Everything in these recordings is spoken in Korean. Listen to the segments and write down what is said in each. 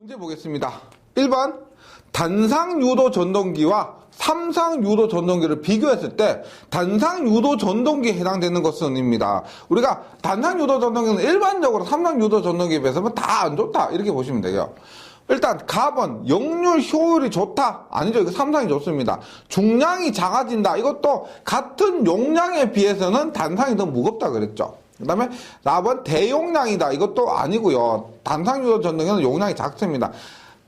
문제 보겠습니다. 1번 단상 유도 전동기와 삼상 유도 전동기를 비교했을 때 단상 유도 전동기에 해당되는 것은입니다. 우리가 단상 유도 전동기는 일반적으로 삼상 유도 전동기에 비해서는 다 안 좋다 이렇게 보시면 돼요. 일단 가번 역률 효율이 좋다 아니죠 이거 삼상이 좋습니다 중량이 작아진다 이것도 같은 용량에 비해서는 단상이 더 무겁다 그랬죠 그 다음에 4번 대용량이다 이것도 아니고요 단상 유도 전동기는 용량이 작습니다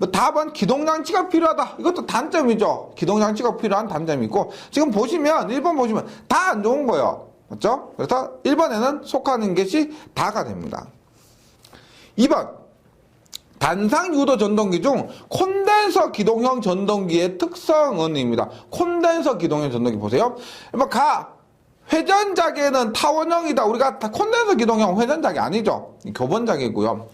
뭐 답은 기동장치가 필요하다. 이것도 단점이죠. 기동장치가 필요한 단점이 있고 지금 보시면 1번 보시면 다 안 좋은 거예요. 맞죠? 그래서 1번에는 속하는 것이 다가 됩니다. 2번 단상 유도 전동기 중 콘덴서 기동형 전동기의 특성은입니다. 콘덴서 기동형 전동기 보세요. 뭐가 회전자계는 타원형이다. 우리가 다 콘덴서 기동형 회전자계 아니죠. 교본자계고요.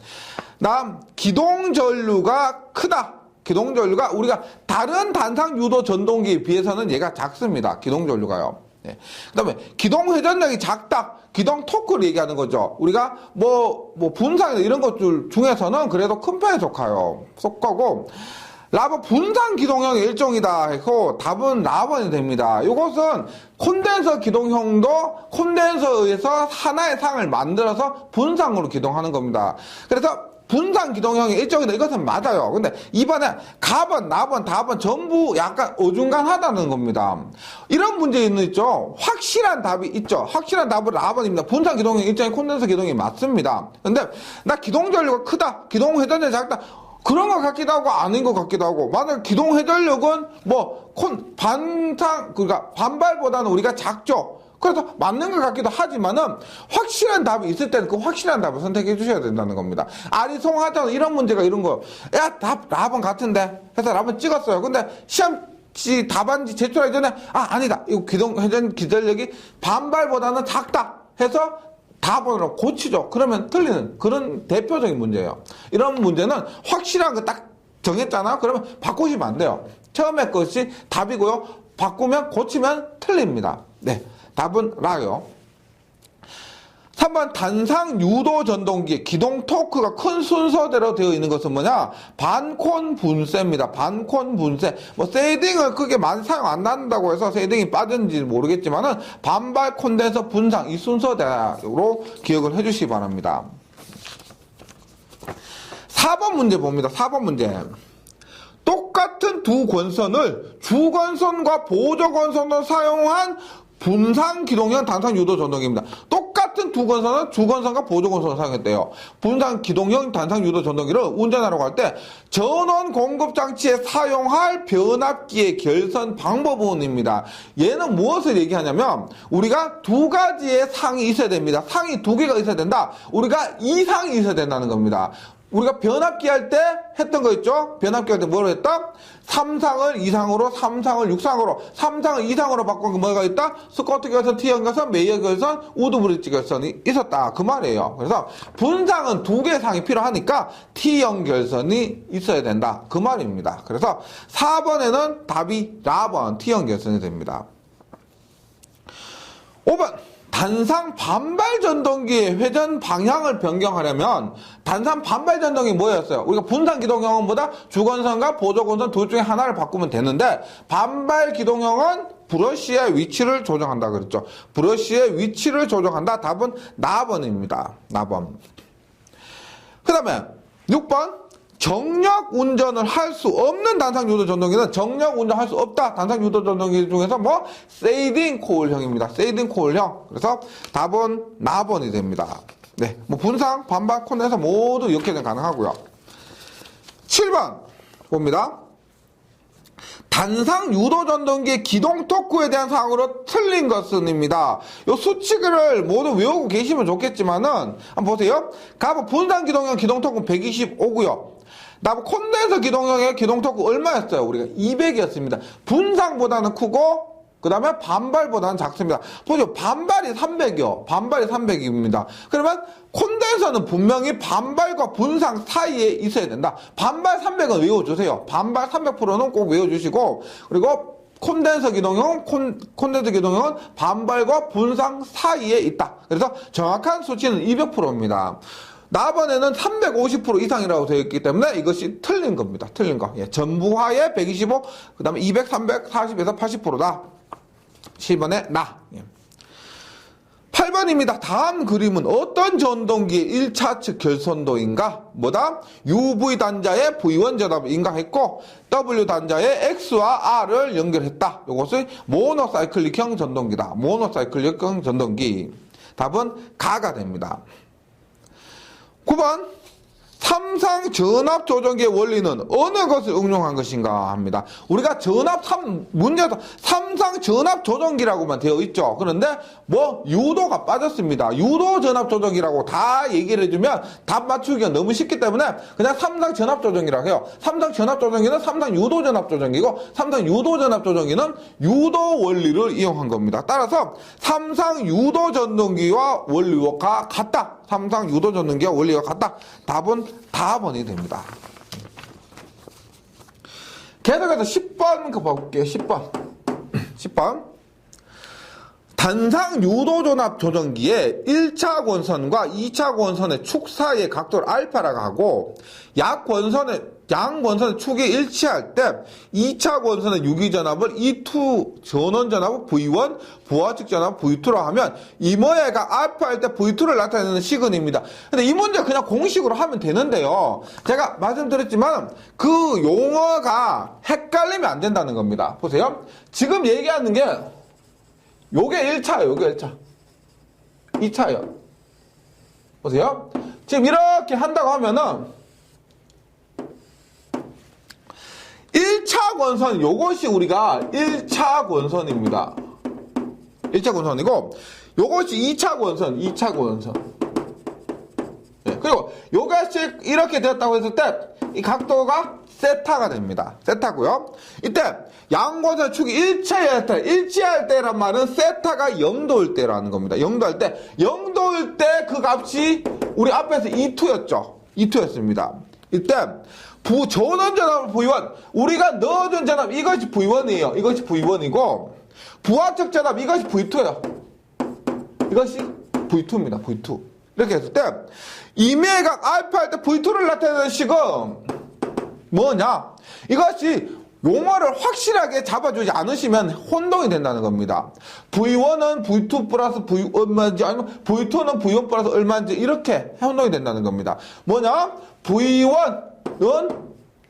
다음 기동 전류가 크다. 기동 전류가 우리가 다른 단상 유도 전동기에 비해서는 얘가 작습니다. 기동 전류가요. 네. 그 다음에 기동 회전력이 작다. 기동 토크를 얘기하는 거죠. 우리가 뭐, 뭐 분상이나 이런 것들 중에서는 그래도 큰 편에 속하요. 속하고 라버 분산 기동형의 일종이다 해서 답은 라번이 됩니다. 이것은 콘덴서 기동형도 콘덴서에서 하나의 상을 만들어서 분상으로 기동하는 겁니다. 그래서 분산 기동형의 일종이다. 이것은 맞아요. 근데 이번에 가번, 나번, 다번 전부 약간 어중간하다는 겁니다. 이런 문제는 있죠. 확실한 답이 있죠. 확실한 답은 라번입니다. 분산 기동형 일종의 콘덴서 기동이 맞습니다. 근데 나 기동 전류가 크다. 기동 회전력이 작다. 그런 것 같기도 하고 아닌 것 같기도 하고 만약 기동 회전력은 뭐 콘 반상 그러니까 반발보다는 우리가 작죠. 그래서 맞는 것 같기도 하지만은 확실한 답이 있을 때는 그 확실한 답을 선택해 주셔야 된다는 겁니다. 아리송하잖아 이런 문제가 이런 거. 야, 답 라번 같은데. 해서 라번 찍었어요. 근데 시험 지 답안지 제출하기 전에 아 아니다. 이거 기동 회전 기전력이 반발보다는 작다. 해서 답으로 고치죠. 그러면 틀리는 그런 대표적인 문제예요. 이런 문제는 확실한 거 딱 정했잖아. 그러면 바꾸시면 안 돼요. 처음에 것이 답이고요. 바꾸면 고치면 틀립니다. 네. 답은 라요. 3번 단상 유도 전동기 기동 토크가 큰 순서대로 되어 있는 것은 뭐냐? 반콘 분쇄입니다. 반콘 분쇄. 뭐 세딩을 크게 많이 사용 안 한다고 해서 세딩이 빠졌는지 모르겠지만은 반발 콘덴서 분상 이 순서대로 기억을 해주시기 바랍니다. 4번 문제 봅니다. 4번 문제. 똑같은 두 권선을 주권선과 보조권선을 사용한 분산 기동형 단상 유도 전동기입니다. 똑같은 두 권선은 주권선과 보조권선을 사용했대요. 분산 기동형 단상 유도 전동기를 운전하러 갈 때 전원 공급 장치에 사용할 변압기의 결선 방법은입니다. 얘는 무엇을 얘기하냐면 우리가 두 가지의 상이 있어야 됩니다. 상이 두 개가 있어야 된다. 우리가 이상이 있어야 된다는 겁니다. 우리가 변압기 할 때 했던 거 있죠? 변압기 할 때 뭐로 했다? 3상을 2상으로, 3상을 6상으로, 3상을 2상으로 바꾼 게 뭐가 있다? 스쿼트 결선, T형 결선, 메이어 결선, 우드 브릿지 결선이 있었다. 그 말이에요. 그래서 분상은 두 개의 상이 필요하니까 T형 결선이 있어야 된다. 그 말입니다. 그래서 4번에는 답이 라번 T형 결선이 됩니다. 5번. 단상 반발 전동기의 회전 방향을 변경하려면 단상 반발 전동기 뭐였어요? 우리가 분산 기동형은보다 주건선과 보조건선 둘 중에 하나를 바꾸면 되는데 반발 기동형은 브러쉬의 위치를 조정한다 그랬죠. 브러쉬의 위치를 조정한다. 답은 나번입니다. 나번. 그 다음에 6번 정력 운전을 할 수 없는 단상 유도 전동기는 정력 운전할 수 없다. 단상 유도 전동기 중에서 뭐 세이딩 코일형입니다. 세이딩 코일형. 그래서 답은 나번이 됩니다. 네, 뭐 분상, 반발, 콘에서 모두 이렇게 가능하고요. 7번 봅니다. 단상 유도 전동기의 기동 토크에 대한 사항으로 틀린 것은입니다. 이 수치를 모두 외우고 계시면 좋겠지만은 한번 보세요. 가보 분산 기동형 기동 토크 125고요. 나보 콘덴서 기동형의 기동 토크 얼마였어요? 우리가 200이었습니다. 분상보다는 크고 그 다음에 반발보다는 작습니다. 보죠. 반발이 300이요. 반발이 300입니다. 그러면 콘덴서는 분명히 반발과 분상 사이에 있어야 된다. 반발 300은 외워주세요. 반발 300%는 꼭 외워주시고 그리고 콘덴서 기동형, 콘, 콘덴서 기동형은 반발과 분상 사이에 있다. 그래서 정확한 수치는 200%입니다. 나번에는 350% 이상이라고 되어 있기 때문에 이것이 틀린 겁니다. 틀린 거. 예, 전부하에 125, 그 다음에 200, 340에서 80%다. 10번에 나. 예. 8번입니다. 다음 그림은 어떤 전동기의 1차 측 결선도인가? 뭐다? UV 단자의 V1 전압을 인가했고 W 단자의 X와 R을 연결했다. 이것을 모노사이클릭형 전동기다. 모노사이클릭형 전동기. 답은 가가 됩니다. 9번 삼상 전압 조정기의 원리는 어느 것을 응용한 것인가 합니다. 우리가 전압 3 문제에서 삼상 전압 조정기라고만 되어 있죠. 그런데 뭐 유도가 빠졌습니다. 유도 전압 조정기라고 다 얘기를 해주면 답 맞추기가 너무 쉽기 때문에 그냥 삼상 전압 조정기라고 해요. 삼상 전압 조정기는 삼상 유도 전압 조정기고 삼상 유도 전압 조정기는 유도 원리를 이용한 겁니다. 따라서 삼상 유도 전동기와 원리가 같다. 삼상 유도 전동기와 원리가 같다. 답은 다번이 됩니다. 계속해서 10번 그 볼게요. 10번. 10번. 단상 유도 전압 조정기의 1차 권선과 2차 권선의 축 사이의 각도를 알파라고 하고 약 권선의 양 권선의 축이 일치할 때 2차 권선의 유기 전압을 E2 전원 전압을 V1 부하측 전압 V2로 하면 이 모양가 알파일 때 V2를 나타내는 시근입니다. 근데 이 문제 그냥 공식으로 하면 되는데요. 제가 말씀드렸지만 그 용어가 헷갈리면 안 된다는 겁니다. 보세요. 지금 얘기하는 게 요게 1차예요. 요게 1차. 2차예요. 보세요. 지금 이렇게 한다고 하면은 1차 권선 요것이 우리가 1차 권선입니다. 1차 권선이고 요것이 2차 권선, 2차 권선. 네, 그리고 요것이 이렇게 되었다고 했을 때 이 각도가 세타가 됩니다. 세타고요. 이때 양권선 축이 일치할 때, 일치할 때란 말은 세타가 0도일 때라는 겁니다. 0도일 때, 0도일 때 그 값이 우리 앞에서 2투였죠. 2투였습니다. 이때 부 전원 전압을 V1 우리가 넣어준 전압 이것이 V1이에요. 이것이 V1이고 부하측 전압 이것이 V2예요. 이것이 V2입니다. V2 이렇게 했을 때 이매각 알파 할때 V2를 나타내는 식은 뭐냐? 이것이 용어를 확실하게 잡아주지 않으시면 혼동이 된다는 겁니다. V1은 V2 플러스 V 얼마인지 아니면 V2는 V1 플러스 얼마인지 이렇게 혼동이 된다는 겁니다. 뭐냐? V1은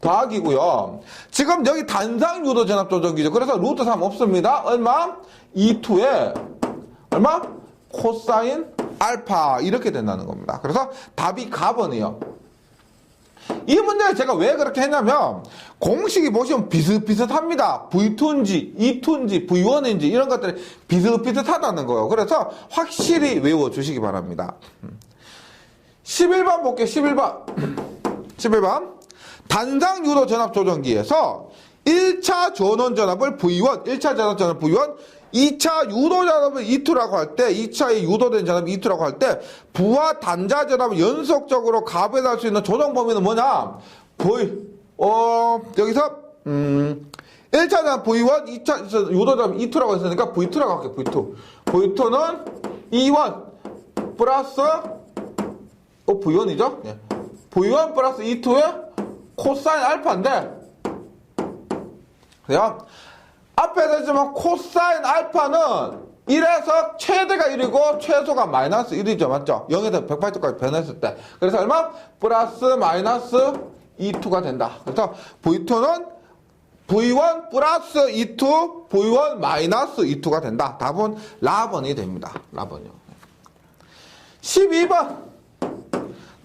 더하기고요. 지금 여기 단상 유도 전압 조정기죠. 그래서 루트 3 없습니다. 얼마? E2에 얼마? 코사인 알파 이렇게 된다는 겁니다. 그래서 답이 가번이에요. 이 문제를 제가 왜 그렇게 했냐면 공식이 보시면 비슷비슷합니다. V2인지 E2인지 V1인지 이런 것들이 비슷비슷하다는 거예요. 그래서 확실히 외워주시기 바랍니다. 11번 볼게요. 11번. 11번. 단상 유도 전압 조정기에서 1차 전원 전압을 V1, 1차 전원 전압 V1, 2차 유도 전압을 E2라고 할 때, 2차의 유도된 전압이 E2라고 할 때, 부하 단자 전압을 연속적으로 가배할 수 있는 조정 범위는 뭐냐? V, 어, 여기서, 음, 1차 전압 V1, 2차 유도 전압 E2라고 했으니까 V2라고 할게요, V2. V2는 E1 플러스, 어, V1이죠? 예. V1 플러스 E2의 코사인 알파인데, 그래요? 앞에서 했지만 코사인 알파는 1에서 최대가 1이고 최소가 마이너스 1이죠. 맞죠? 0에서 180도까지 변했을 때. 그래서 얼마? 플러스 마이너스 E2가 된다. 그래서 V2는 V1 플러스 E2, V1 마이너스 E2가 된다. 답은 라번이 됩니다. 라번이요. 12번.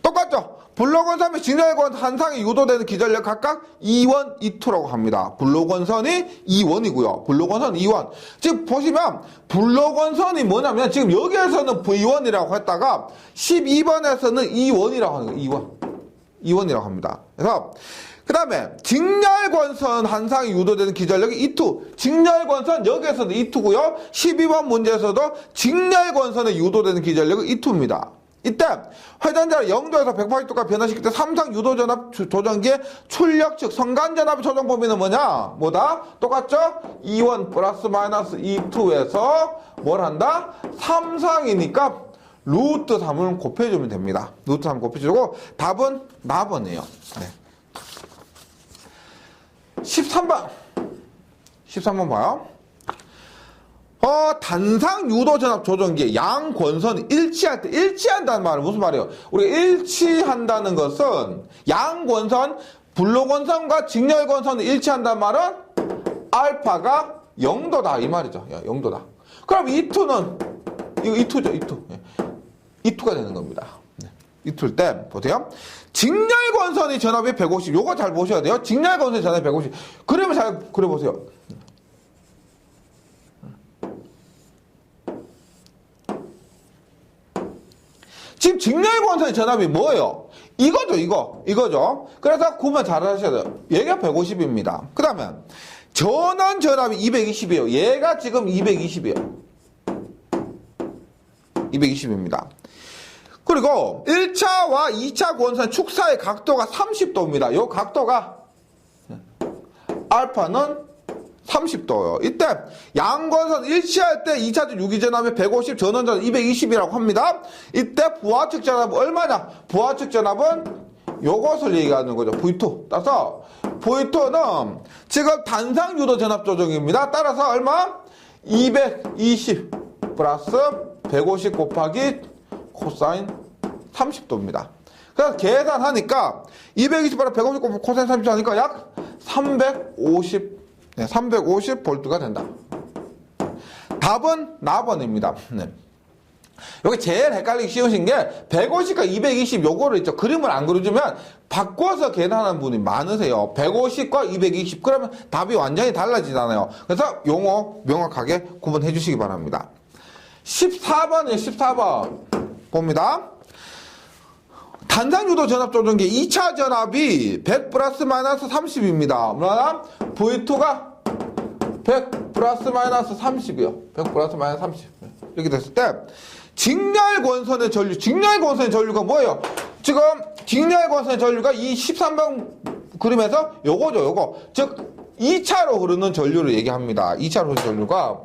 똑같죠? 블록원선이 진열권 한상이 유도되는 기전력 각각 2원, 2투라고 합니다. 블록원선이 2원이고요. 블록원선 2원. 지금 보시면 블록원선이 뭐냐면 지금 여기에서는 V1이라고 했다가 12번에서는 2원이라고 하는 거예요. 2원. 2원이라고 합니다. 그래서 그 다음에 직렬권선 한상이 유도되는 기전력이 2투. 직렬권선 여기에서도 2투고요. 12번 문제에서도 직렬권선에 유도되는 기전력은 2투입니다. 이때 회전자를 0도에서 180도까지 변화시킬 때 삼상 유도 전압 조정기의 출력 즉 성간 전압 조정 범위는 뭐냐? 뭐다? 똑같죠? 2원 플러스 마이너스 2, 2에서 뭘 한다? 삼상이니까 루트 3을 곱해주면 됩니다. 루트 3 곱해주고 답은 나번이에요. 네. 13번. 13번 봐요. 어, 단상 유도 전압 조정기의 양 권선이 일치할 때 일치한다는 말은 무슨 말이에요? 우리가 일치한다는 것은 양 권선, 불로 권선과 직렬 권선이 일치한다는 말은 알파가 0도다 이 말이죠. 야, 0도다. 그럼 E2는 이거 E2죠, E2. 예. E2가 되는 겁니다. 네. E2일 때 보세요. 직렬 권선이 전압이 150. 요거 잘 보셔야 돼요. 직렬 권선이 전압이 150. 그러면 잘 그려 보세요. 지금 직렬권선의 전압이 뭐예요? 이거죠, 이거. 이거죠. 그래서 구분 잘 하셔야 돼요. 얘가 150입니다. 그 다음에 전원 전압이 220이에요. 얘가 지금 220이에요. 220입니다. 그리고 1차와 2차 권선 축사의 각도가 30도입니다. 이 각도가 알파는 30도요. 이때 양권선 일치할 때 2차전 유기전압이 150, 전원전 220이라고 합니다. 이때 부하측 전압은 얼마냐? 부하측 전압은 요것을 얘기하는 거죠. V2. 따라서 V2는 지금 단상 유도 전압 조정입니다. 따라서 얼마? 220 플러스 150 곱하기 코사인 30도입니다. 그래서 계산하니까 220 플러스 150 곱하기 코사인 30도 하니까 약 350 네, 350볼트가 된다. 답은 나번입니다. 네. 여기 제일 헷갈리기 쉬우신 게 150과 220 요거를 있죠. 그림을 안 그려주면 바꿔서 계산하는 분이 많으세요. 150과 220 그러면 답이 완전히 달라지잖아요. 그래서 용어 명확하게 구분해 주시기 바랍니다. 14번이에요. 14번 봅니다. 단상유도 전압 조정기 2차 전압이 100 플러스 마이너스 30입니다. 뭐냐? V2가 100 플러스 마이너스 30이요. 100 플러스 마이너스 30. 이렇게 됐을 때 직렬 권선의 전류, 직렬 권선의 전류가 뭐예요? 지금 직렬 권선의 전류가 이 13번 그림에서 요거죠, 요거. 즉 2차로 흐르는 전류를 얘기합니다. 2차로 흐르는 전류가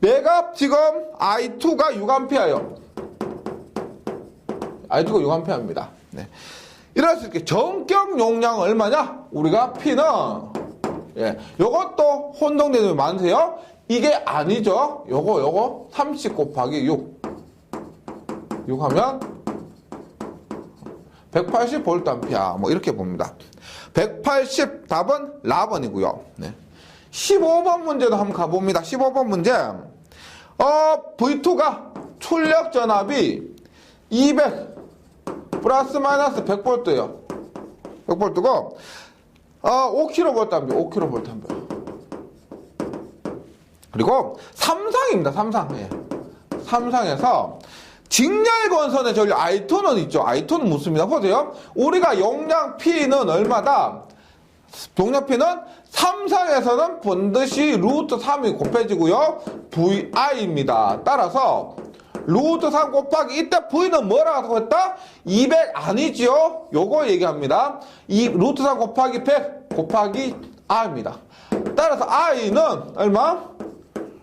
내가 지금 I2가 6A예요. I2가 6A입니다. 네. 이럴 수 있게 전격 용량 얼마냐? 우리가 P는 예, 요것도 혼동되는 많으세요? 이게 아니죠. 요거 요거 30 곱하기 6 6 하면 180 볼트 암페어 뭐 이렇게 봅니다. 180 답은 라번이고요. 네. 15번 문제도 한번 가봅니다. 15번 문제. 어, V2가 출력 전압이 200 플러스 마이너스 100볼트예요. 100볼트고 어, 5kV 암페어, 5kV 암페어. 그리고 삼상입니다. 삼상. 예. 삼상에서 직렬권선의 전류 I2는 있죠. I2는 묻습니다. 보세요. 우리가 용량 P는 얼마다? 용량 P는 삼상에서는 반드시 루트 3이 곱해지고요. VI입니다. 따라서 루트 3 곱하기 이때 V는 뭐라고 했다? 200 아니지요? 요거 얘기합니다. 이 루트 3 곱하기 100 곱하기 R입니다. 따라서 I는 얼마?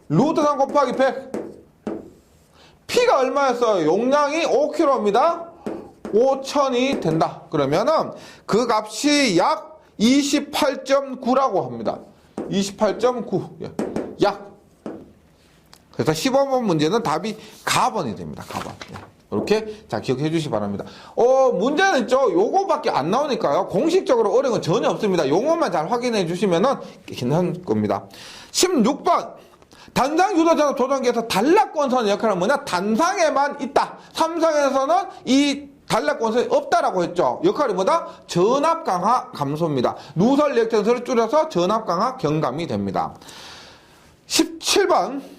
루트 3 곱하기 100 P가 얼마였어요? 용량이 5kg입니다. 5천이 된다. 그러면은 그 값이 약 28.9라고 합니다. 28.9. 예. 약. 그래서 15번 문제는 답이 가번이 됩니다. 가번. 예. 이렇게 자 기억해 주시기 바랍니다. 어 문제는 있죠. 요거밖에 안 나오니까요. 공식적으로 어려운 건 전혀 없습니다. 용어만 잘 확인해 주시면은 괜찮은 겁니다. 16번 단상 유도전압 조정기에서 단락권선의 역할은 뭐냐? 단상에만 있다. 삼상에서는 이 단락권선이 없다라고 했죠. 역할이 뭐다? 전압 강화 감소입니다. 누설 리액턴스를 줄여서 전압 강화 경감이 됩니다. 17번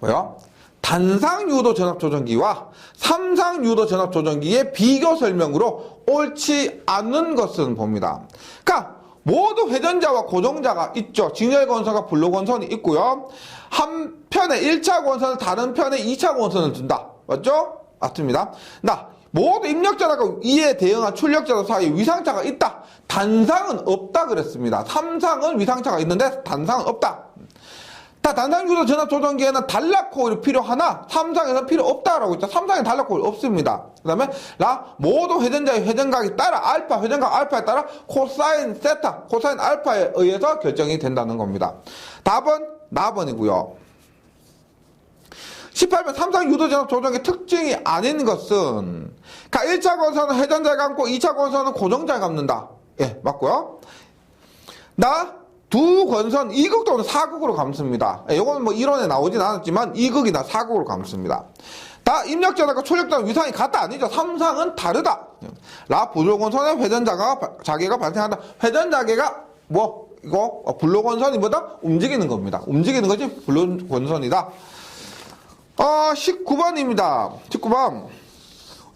뭐요? 단상 유도 전압 조정기와 삼상 유도 전압 조정기의 비교 설명으로 옳지 않은 것은 봅니다. 그러니까 모두 회전자와 고정자가 있죠. 직렬 권선과 불로 권선이 있고요. 한 편에 1차 권선을 다른 편에 2차 권선을 둔다. 맞죠? 맞습니다. 나 모두 입력자가 이에 대응한 출력자 사이에 위상차가 있다. 단상은 없다 그랬습니다. 삼상은 위상차가 있는데 단상은 없다. 다 단상 유도 전압 조정기에는 단락코일이 필요하나 삼상에서 필요 없다라고 했죠. 삼상에 단락코일 없습니다. 그 다음에 라 모두 회전자의 회전각에 따라 알파 회전각 알파에 따라 코사인 세타 코사인 알파에 의해서 결정이 된다는 겁니다. 답은 나번이고요. 18번 삼상 유도전압 조정의 특징이 아닌 것은 가 1차 건선은 회전자가 감고 2차 건선은 고정자가 감는다. 예, 맞고요. 나 두 건선 2극 또는 4극으로 감습니다. 예, 요거는 뭐 이론에 나오진 않았지만 2극이나 4극으로 감습니다. 다 입력전압과 출력전 위상이 같다 아니죠. 삼상은 다르다. 라 부조건선의 회전자가 자개가 발생한다. 회전자개가 뭐 이거 불로건선이 보다 움직이는 겁니다. 움직이는 것이 불로건선이다. 어, 19번입니다. 19번.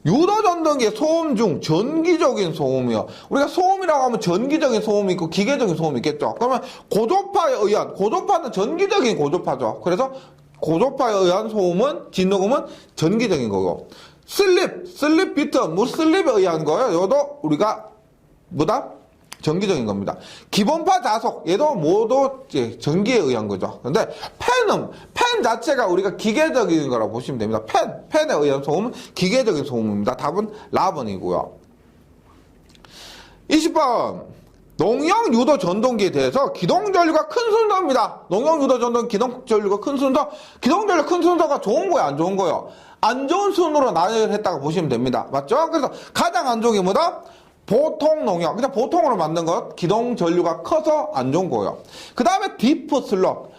유도 전동기의 소음 중 전기적인 소음이요. 우리가 소음이라고 하면 전기적인 소음이 있고 기계적인 소음이 있겠죠. 그러면 고조파에 의한 고조파는 전기적인 고조파죠. 그래서 고조파에 의한 소음은 진동음은 전기적인 거고 슬립, 슬립 비트, 무슬립에 의한 거예요. 이것도 우리가 뭐다? 전기적인 겁니다. 기본파 자속, 얘도 모두 전기에 의한 거죠. 근데 펜은, 펜 자체가 우리가 기계적인 거라고 보시면 됩니다. 펜, 펜에 의한 소음은 기계적인 소음입니다. 답은 라번이고요. 20번. 농형 유도 전동기에 대해서 기동 전류가 큰 순서입니다. 농형 유도 전동 기동 전류가 큰 순서. 기동 전류 큰 순서가 좋은 거예요, 안 좋은 거예요? 안 좋은 순으로 나열했다고 보시면 됩니다. 맞죠? 그래서 가장 안 좋은 게 뭐다? 보통 농약, 그냥 보통으로 만든 것, 기동 전류가 커서 안 좋은 거예요. 그 다음에 디프 슬롯,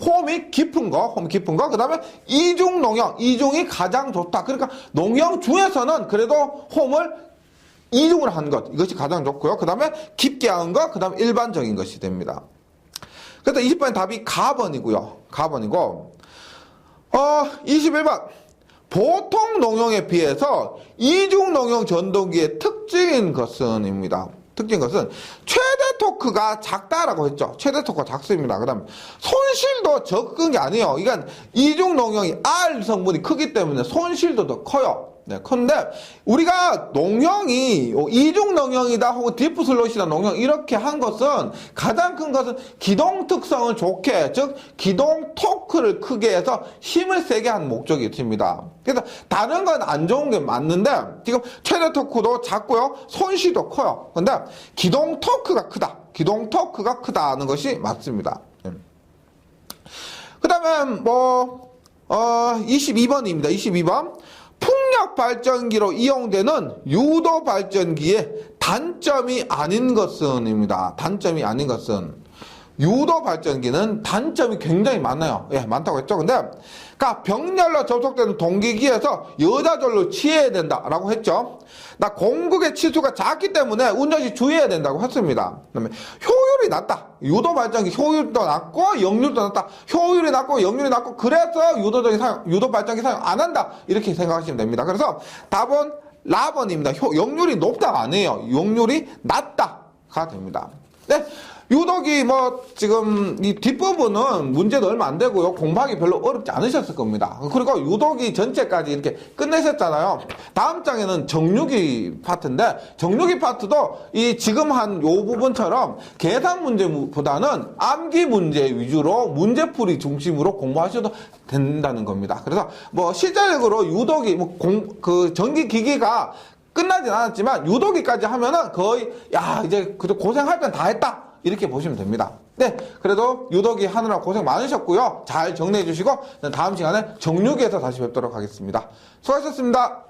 홈이 깊은 거, 홈 깊은 거, 그 다음에 이중 농약, 이중이 가장 좋다. 그러니까 농약 중에서는 그래도 홈을 이중으로 한 것, 이것이 가장 좋고요. 그 다음에 깊게 한 것, 그 다음에 일반적인 것이 됩니다. 그래서 20번의 답이 가번이고요. 가번이고, 어, 21번. 보통 농용에 비해서 이중 농용 전동기의 특징인 것은입니다. 특징인 것은 최대 토크가 작다라고 했죠. 최대 토크가 작습니다. 그 다음 손실도 적은 게 아니에요. 이건 이중 농용이 R 성분이 크기 때문에 손실도 더 커요. 네, 근데 우리가 농형이 이중 농형이다 혹은 디프 슬롯이다 농형 이렇게 한 것은 가장 큰 것은 기동 특성을 좋게 즉 기동 토크를 크게 해서 힘을 세게 한 목적이 있습니다. 그래서 다른 건 안 좋은 게 맞는데 지금 최대 토크도 작고요 손실도 커요. 근데 기동 토크가 크다. 기동 토크가 크다는 것이 맞습니다. 네. 그 다음에 뭐 어, 22번입니다. 22번. 풍력 발전기로 이용되는 유도 발전기의 단점이 아닌 것은입니다. 단점이 아닌 것은 유도 발전기는 단점이 굉장히 많아요. 예, 많다고 했죠. 근데 그러니까 병렬로 접속되는 동기기에서 여자절로 취해야 된다라고 했죠. 나 공극의 치수가 작기 때문에 운전시 주의해야 된다고 했습니다. 그다음에 효율이 낮다. 유도 발전기 효율도 낮고 역률도 낮다. 효율이 낮고 역률이 낮고 그래서 유도적인 사용, 유도 발전기 사용 안 한다. 이렇게 생각하시면 됩니다. 그래서 답은 라번입니다. 효, 역률이 높다가 아니에요. 역률이 낮다가 됩니다. 네. 유독이 뭐 지금 이 뒷부분은 문제도 얼마 안 되고요. 공부하기 별로 어렵지 않으셨을 겁니다. 그리고 유독이 전체까지 이렇게 끝내셨잖아요. 다음 장에는 정육이 파트인데 정육이 파트도 이 지금 한 요 부분처럼 계산 문제보다는 암기 문제 위주로 문제풀이 중심으로 공부하셔도 된다는 겁니다. 그래서 뭐 실제적으로 유독이 뭐 공 그 전기 기기가 끝나진 않았지만 유도기까지 하면은 거의 야 이제 그래도 고생할 건 다 했다 이렇게 보시면 됩니다. 네, 그래도 유도기 하느라 고생 많으셨고요. 잘 정리해 주시고 다음 시간에 정육에서 다시 뵙도록 하겠습니다. 수고하셨습니다.